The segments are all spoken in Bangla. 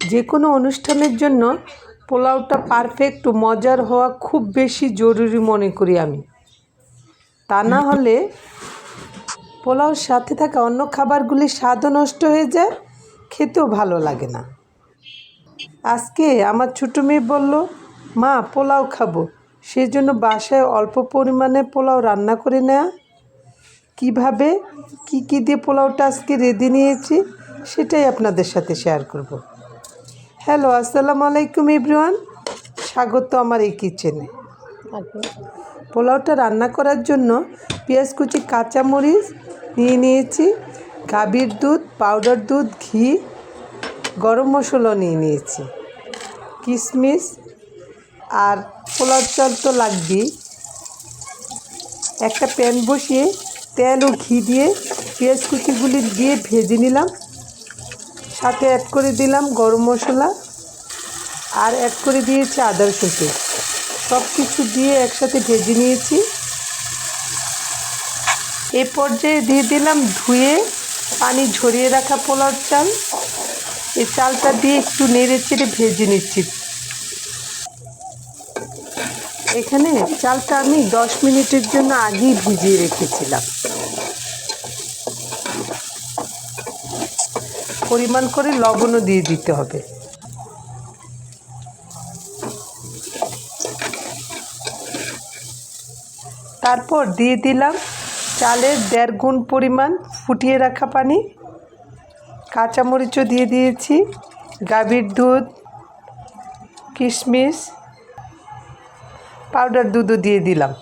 যে কোনো অনুষ্ঠানের জন্য পোলাওটা পারফেক্ট ও মজার হওয়া খুব বেশি জরুরি মনে করি আমি। তা না হলে পোলাওর সাথে থাকা অন্য খাবারগুলি স্বাদও নষ্ট হয়ে যায়, খেতেও ভালো লাগে না। আজকে আমার ছোটো মেয়ে বলল, মা, পোলাও খাব। সেই জন্য বাসায় অল্প পরিমাণে পোলাও রান্না করে নেওয়া কীভাবে, কি কি দিয়ে পোলাওটা আজকে রেঁধে নিয়েছি, সেটাই আপনাদের সাথে শেয়ার করব। হ্যালো আসসালামু আলাইকুম ইব্রান স্বাগত আমার এই কিচেনে। পোলাওটা রান্না করার জন্য পেঁয়াজ কুচি কাঁচামরিচ নিয়ে নিয়েছি গাভীর দুধ পাউডার দুধ ঘি গরম মশলা নিয়ে নিয়েছি কিশমিশ আর পোলাও চাল তো লাগবেই। একটা প্যান বসিয়ে তেল ও ঘি দিয়ে পেঁয়াজ কুচিগুলি দিয়ে ভেজে নিলাম। সাথে অ্যাড করে দিলাম গরম মশলা আর অ্যাড করে দিয়েছি আদা রসুন সব কিছু দিয়ে একসাথে ভেজে নিয়েছি। এ পর্যায়ে দিয়ে দিলাম ধুয়ে পানি ঝরিয়ে রাখা পোলার চাল। এই চালটা দিয়ে একটু নেড়ে চেড়ে ভেজে নিচ্ছি। এখানে চালটা আমি দশ মিনিটের জন্য আগেই ভিজিয়ে রেখেছিলাম। পরিমাণ করে লবণও দিয়ে দিতে হবে। তারপর দিয়ে দিলাম চালের দেড় গুণ পরিমাণ ফুটিয়ে রাখা পানি। কাঁচামরিচও দিয়ে দিয়েছি, গাভীর দুধ, কিশমিশ, পাউডার দুধও দিয়ে দিলাম।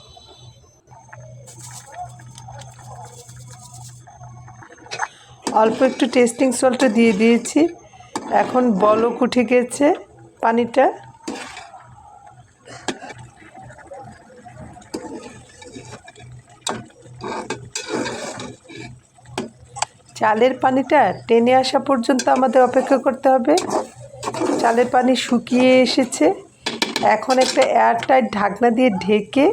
অল্প একটু টেস্টিং সল্টও দিয়ে দিয়েছি। এখন বলক উঠে গেছে পানিটা। চালের পানিটা টেনে আসা পর্যন্ত আমাদের অপেক্ষা করতে হবে। চালের পানি শুকিয়ে এসেছে। এখন একটা এয়ারটাইট ঢাকনা দিয়ে ঢেকে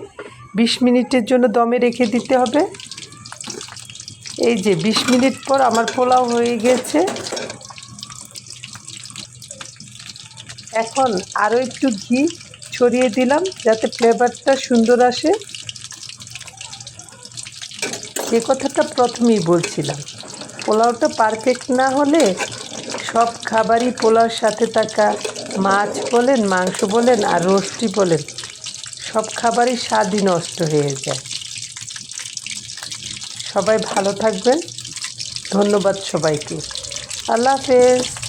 বিশ মিনিটের জন্য দমে রেখে দিতে হবে। এই যে বিশ মিনিট পর আমার পোলাও হয়ে গেছে। এখন আরও একটু ঘি ছড়িয়ে দিলাম যাতে ফ্লেভারটা সুন্দর আসে। যে কথাটা প্রথমেই বলছিলাম, পোলাওটা পারফেক্ট না হলে সব খাবারই পোলাওর সাথে থাকা মাছ বলেন, মাংস বলেন আর রোস্টি বলেন, সব খাবারই স্বাদই নষ্ট হয়ে যায়। সবাই ভালো থাকবেন। ধন্যবাদ সবাইকে। আল্লাহ হাফেজ।